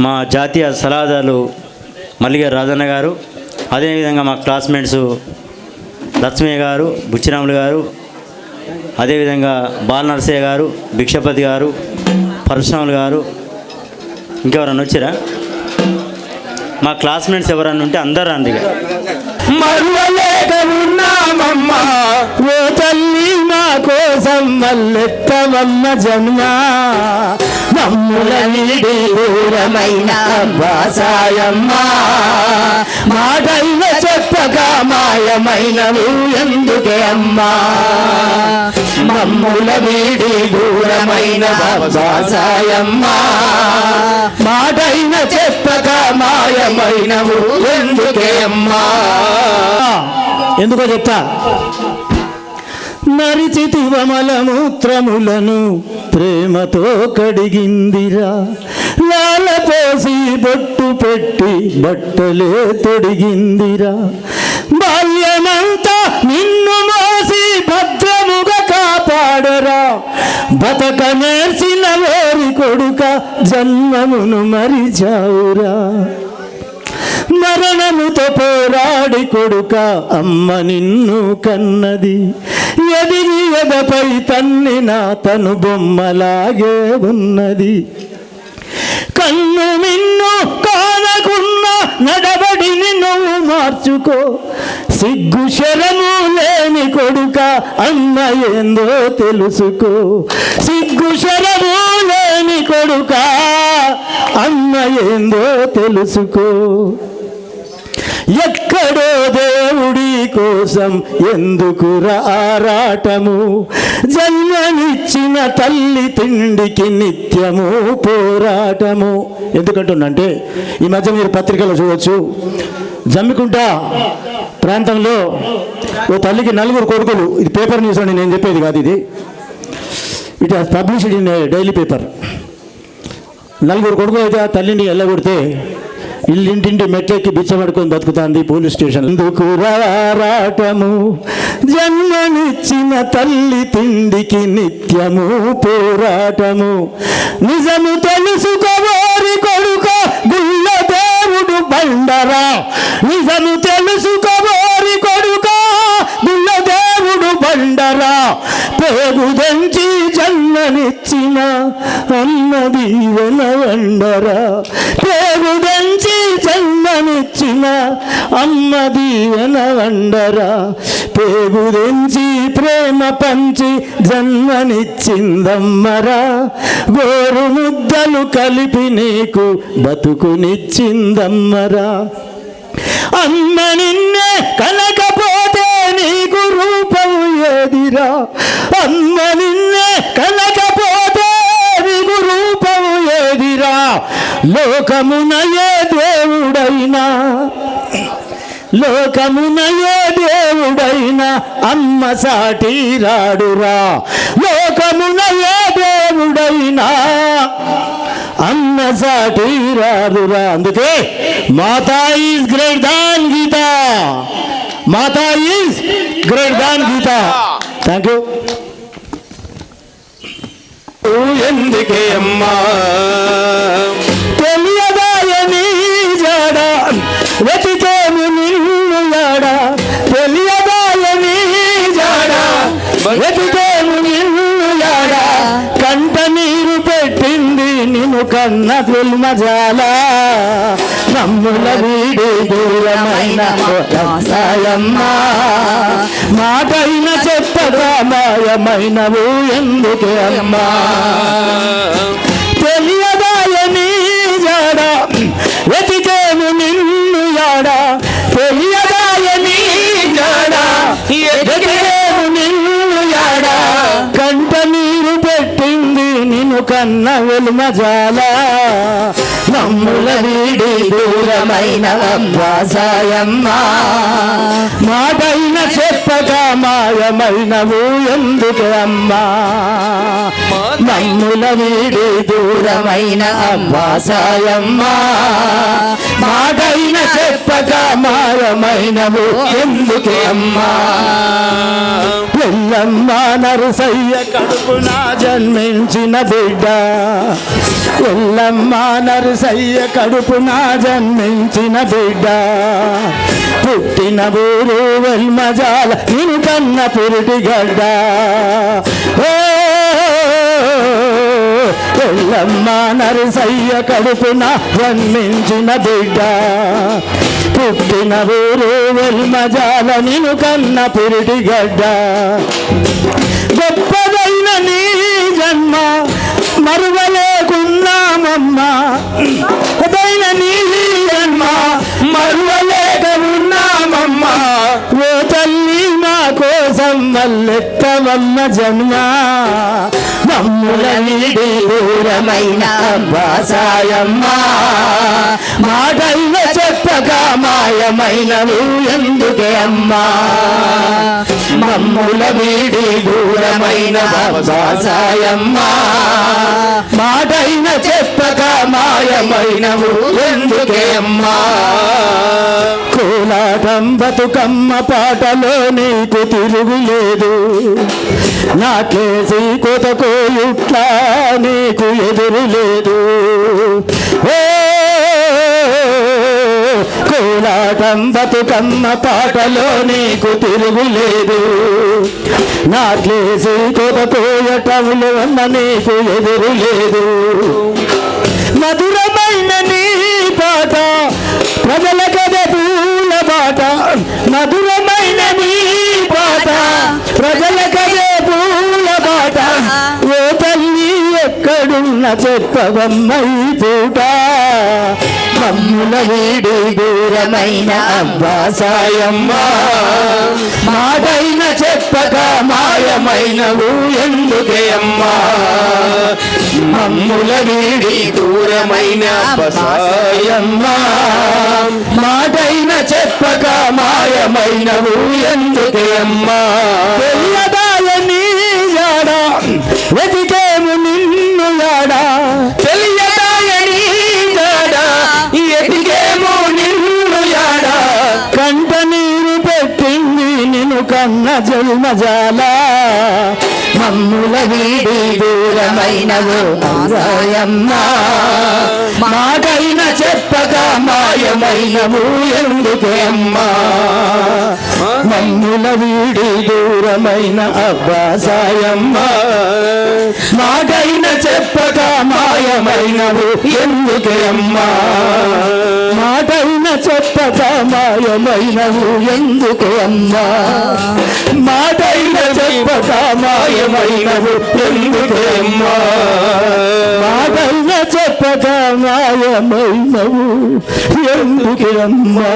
మా జాతీయ సలహాదారులు మల్లిగారు రాజన్న గారు అదేవిధంగా మా క్లాస్మేట్స్ లక్ష్మయ్య గారు బుచ్చిరాములు గారు అదేవిధంగా బాలనరసయ్య గారు భిక్షపతి గారు పరశురాములు గారు ఇంకెవరన్నా వచ్చారా? మా క్లాస్మేట్స్ ఎవరన్నా ఉంటే అందరు రండి మరువలేక ఉన్నామమ్మా ఓ తల్లి మా కోసం మల్లెత్తవమ్మ జన్మ. మమ్ముల నీడి దూరమైన బాసాయమ్మ. మాటైన చెప్పక మాయమైన ఎందుకే అమ్మా? మమ్ముల వీడి దూరమైన బాసాయమ్మ. మాటైన చెప్పక మాయమైనవు. ఎందుకే అమ్మా? ఎందుకో చెప్తా? నరిచితి వమలమూత్రములను ప్రేమతో కడిగిందిరా. లాల పోసి బొట్టు పెట్టి బట్టలే తొడిగిందిరా బాల్యమంతా నిన్ను మోసి భద్రముగా కాపాడరా. బతక నేర్చిన కనుక జన్మమును మరిచావురా. మరణముతో పోరాడి కొడుక అమ్మ నిన్ను కన్నది. ఎదిగి ఎదపై తన్ని నా తను బొమ్మలాగే ఉన్నది. కన్ను నిన్ను కానకున్న నడబడిని నువ్వు మార్చుకో. సిగ్గు శరము లేని కొడుక అమ్మ ఏందో తెలుసుకో. సిగ్గు శరము ఏందో తెలుసుకో. ఎక్కడో దేవుడి కోసం ఎందుకు ఆరాటము జన్మనిచ్చిన తల్లి తిండికి నిత్యము పోరాటము. ఎందుకంటుందంటే ఈ మధ్య మీరు పత్రికలో చూడొచ్చు జమ్మికుంట ప్రాంతంలో ఓ తల్లికి నలుగురు కొడుకులు. ఇది పేపర్ న్యూస్ అని నేను చెప్పేది కాదు ఇది. It has published in daily paper నలుగురు కొడుకులు అయితే ఆ తల్లిని ఎల్లగొడితే ఇల్లింటింటి మెట్లెక్కి బిచ్చబడుకొని బతుకుతాంది పోలీస్ స్టేషన్. ఎందుకు రాటము జన్మనిచ్చిన తల్లి తిండికి నిత్యము పోరాటము. నిజము తెలుసు దీవెన వండరా దంచి జన్మనిచ్చిన అమ్మ దీవెన వండరా. పేగు దంచి ప్రేమ పంచి జన్మనిచ్చిందమ్మరా. గోరు ముద్దలు కలిపి నీకు బతుకునిచ్చిందమ్మరా. అమ్మ నిన్నే కనకపోతే నీకు రూపం ఏదిరా అమ్మ నిన్నే కన లోకమున ఏ దేవుడైనా. లోకమున ఏ దేవుడైనా. అమ్మ సాటి రాడురా. లోకమున ఏ దేవుడైనా. అమ్మ సాటి రాడురా. అందుకే మాతా is great than Geeta. Mata is great than Geeta. Thank you ఎందుకే అమ్మా కన్న తుల్మజాల నమ్ముల వీడి దూరమైన సాయమ్మ మాటైన చెప్పగా ఎందుకే అమ్మా? తెలియదాయని జాడ కన్న వెలుమజాల మమ్ముల వీడి దూరమైన వాసాయమ్మ మాటైన చెప్పగా మాయమైన ఎందుకు అమ్మా. మమ్ముల వీడి దూరమైన అమ్మాసాయమ్మ చెప్పక మాయమైనవు ఎందుకే అమ్మా? ఎల్లమ్మ నరసయ్య కడుపున జన్మించిన బిడ్డ. ఎల్లమ్మ నరసయ్య కడుపున జన్మించిన బిడ్డ. పుట్టిన ఊరు వెల్మజాల నిను కన్న పురిటి గడ్డ. ఓ ఎల్లమ్మ నరసయ్య కడుపున జన్మించిన బిడ్డ. పుట్టిన ఊరు వెల్మజాల నిను కన్న పురిటి గడ్డ. గొప్పదైన నీ జన్మ మరువలేకున్నామమ్మా. గొప్పదైన నీ జన్మ మరువలేకున్నామమ్మా ఓ తల్లి మా కోసం మల్లెత్తవమ్మ జన్మ. మమ్ముల నీడి దూరమైన బాసాయమ్మ చెప్పక మాయమైనవు ఎందుకే అమ్మా. మమ్ముల వీడి దూరమైన సాయమ్మా మాటైన చెప్పక మాయమైనవు ఎందుకే అమ్మా. కోలాటం బతుకమ్మ పాటలో నీకు తిరుగులేదు. నాకేసి కొత కోయుట్లా నీకు ఎదురు లేదు కోలాటం బతుకమ్మ పాటలో నీకు తిరుగులేదు నాకేసి కొతకోయటములు అన్న నీకు ఎదురు లేదు. మధురమైన నీ పాట ప్రజల కదే పూల పాట మధురమైన నీ పాట ప్రజల కదే పూల పాట. ఓ తల్లి ఎక్కడున్న చెప్పవమ్మ ఈ పూట. మమ్ముల వీడి దూరమైన అబ్బాసాయమ్మ మాటైన చెప్పక మాయమైనవు ఎందుకే అమ్మా? మమ్ముల వీడి దూరమైన బసాయమ్మ మాటైన చెప్పక మాయమైనవు ఎందుకే అమ్మా? తెలియదాయ నీ జాడ నిన్ను కన్న జన్మజాల మమ్ముల వీడి దూరమైనవు మాయమ్మా మాటైన చెప్పక మాయమైనవు ఎందుకే అమ్మా. మమ్ముల వీడి దూరమైన అబ్బాసాయమ్మ మాటైన చెప్పక మాయమైనవు ఎందుకే అమ్మా? మాటైన చెప్పక మాయమైనవు ఎందుకు అమ్మా? మాటైన చెప్పక మాయమైనవు ఎందుకే అమ్మా? మాటైన చెప్పక మాయమైనవు ఎందుకే అమ్మా?